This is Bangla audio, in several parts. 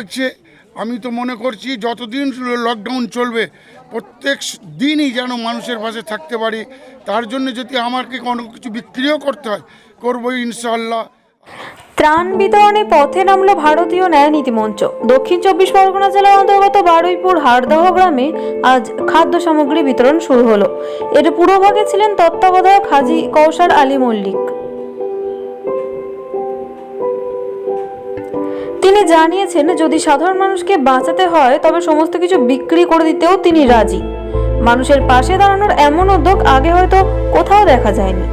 লাগছে আমি তো মনে করছি যতদিন লকডাউন চলবে, প্রত্যেক দিনই যেন মানুষের পাশে থাকতে পারি। তার জন্য যদি আমাকে কোনো কিছু বিক্রিও করতে হয় করব ইনশাল্লাহ ত্রাণ বিতরণে পথে নামলো ভারতীয় ন্যায় নীতি মঞ্চ। দক্ষিণ চব্বিশ পরগনা জেলার অন্তর্গত বারুইপুর হাড়দহ গ্রামে আজ খাদ্য সামগ্রী বিতরণ শুরু হলো। এর পুরোভাগে ছিলেন তত্ত্বাবধায়ক হাজি কৌশার আলী মল্লিক। তিনি জানিয়েছেন, যদি সাধারণ মানুষকে বাঁচাতে হয়, তবে সমস্ত কিছু বিক্রি করে দিতেও তিনি রাজি। মানুষের পাশে দাঁড়ানোর এমন উদ্যোগ আগে হয়তো কোথাও দেখা যায়নি।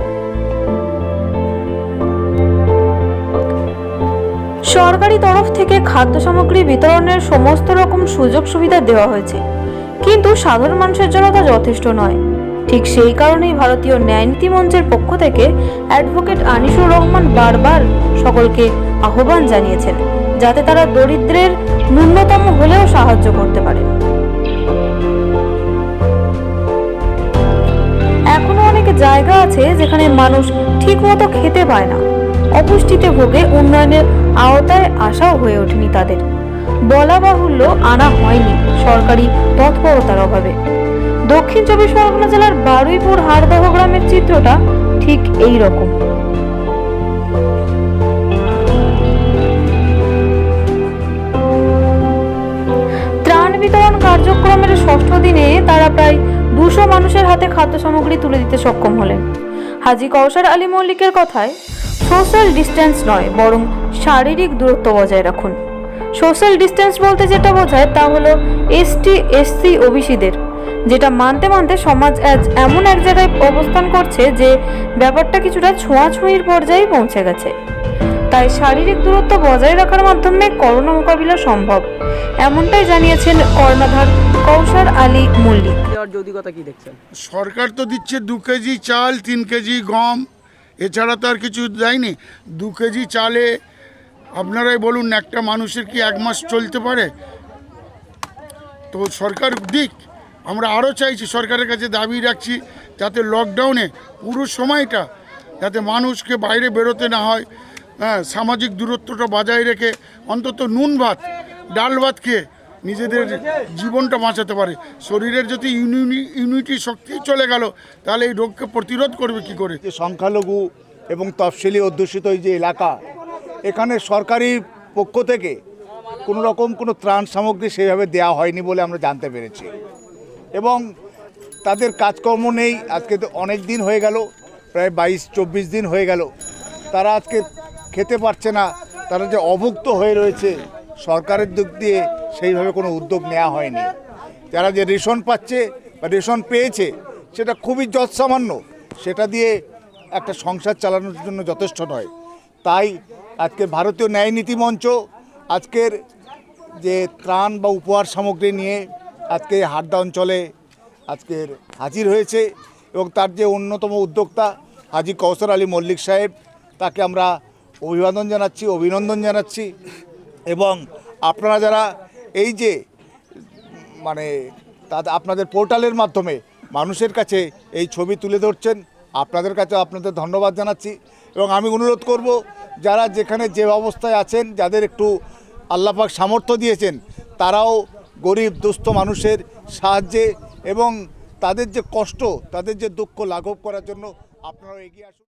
সরকারি তরফ থেকে খাদ্য সামগ্রী বিতরণের সমস্ত রকম সুযোগ সুবিধা দেওয়া হয়েছে। কিন্তু সাধারণ মানুষের জন্য তা যথেষ্ট নয়। ঠিক সেই কারণেই ভারতীয় ন্যায়নীতি মঞ্চের পক্ষ থেকে অ্যাডভোকেট আনিসুর রহমান বারবার সকলকে আহ্বান জানিয়েছেন। যাতে তারা দরিদ্রের ন্যূনতম হলেও সাহায্য করতে পারে। এখনও অনেক জায়গা আছে যেখানে মানুষ ঠিকমতো খেতে পায় না। অপুষ্টিতে ভোগে উন্নয়নের আওতায় আশাও হয়ে ওঠেনি তাদের। বলা বাহুল্য আনা হয়নি সরকারি তৎপরতার অভাবে। দক্ষিণ চব্বিশ পরগনা জেলার বারুইপুর হাড়দহ গ্রামের চিত্রটা ঠিক এই রকম। তারা প্রায় দুশো মানুষের হাতে খাদ্য সামগ্রী তুলে দিতে সক্ষম হলেন। হাজি কৌশার আলী মল্লিকের কথায় সোশ্যাল ডিস্টেন্স নয়, বরং শারীরিক দূরত্ব বজায় রাখুন। সোশ্যাল ডিস্টেন্স বলতে যেটা বোঝায় তা হলো এসটি এসসি ওবিসিদের যেটা মানতে মানতে সমাজ আজ এমন এক জায়গায় অবস্থান করছে যে ব্যাপারটা কিছুটা ছোঁয়াছুঁয়ির পর্যায়ে পৌঁছে গেছে। তাই শারীরিক দূরত্ব বজায় রাখার মাধ্যমে করোনা মোকাবিলা সম্ভব, এমনটাই জানিয়েছেন কর্ণধার কৌশার আলী মল্লিক। দেওয়ার কি দেখছেন? সরকার তো দিচ্ছে দু কেজি চাল তিন কেজি গম এছাড়া তো আর কিছু দেয়নি। দু কেজি চালে আপনারাই বলুন একটা মানুষের কি এক মাস চলতে পারে? তো সরকার দিক আমরা আরও চাইছি সরকারের কাছে দাবি রাখছি যাতে লকডাউনে পুরো সময়টা যাতে মানুষকে বাইরে বেরোতে না হয় হ্যাঁ সামাজিক দূরত্বটা বজায় রেখে অন্তত নুন ভাত ডাল ভাত খেয়ে নিজেদের জীবনটা বাঁচাতে পারে। শরীরের যদি ইমিউনিটি শক্তি চলে গেল, তাহলে এই রোগকে প্রতিরোধ করবে কি করে? সংখ্যালঘু এবং তফসিলি অধ্যুষিত এই যে এলাকা, এখানে সরকারি পক্ষ থেকে কোনো রকম কোনো ত্রাণ সামগ্রী সেভাবে দেওয়া হয়নি বলে আমরা জানতে পেরেছি। এবং তাদের কাজকর্ম নেই, আজকে তো অনেক দিন হয়ে গেল, প্রায় বাইশ, চব্বিশ দিন হয়ে গেল। তারা আজকে খেতে পারছে না, তারা যে অভুক্ত হয়ে রয়েছে সরকারের দিক দিয়ে সেইভাবে কোনো উদ্যোগ নেওয়া হয়নি। যারা যে রেশন পাচ্ছে বা রেশন পেয়েছে, সেটা খুবই যৎসামান্য। সেটা দিয়ে একটা সংসার চালানোর জন্য যথেষ্ট নয়। তাই আজকে ভারতীয় ন্যায় নীতি মঞ্চ, আজকের যে ত্রাণ বা উপহার সামগ্রী নিয়ে আজকে হাড্ডা অঞ্চলে আজকের হাজির হয়েছে এবং তার যে অন্যতম উদ্যোক্তা হাজি কৌশর আলী মল্লিক সাহেব, তাকে আমরা অভিবাদন জানাচ্ছি, অভিনন্দন জানাচ্ছি। এবং আপনারা যারা এই যে মানে তাদের আপনাদের পোর্টালের মাধ্যমে মানুষের কাছে এই ছবি তুলে ধরছেন, আপনাদের কাছে আপনাদের ধন্যবাদ জানাচ্ছি এবং আমি অনুরোধ করব, যারা যেখানে যে অবস্থায় আছেন, যাদের একটু আল্লাপাক সামর্থ্য দিয়েছেন, তারাও গরিব, দুস্থ মানুষের সাহায্যে এবং তাদের যে কষ্ট, তাদের যে দুঃখ লাঘব করার জন্য আপনারাও এগিয়ে আসুন।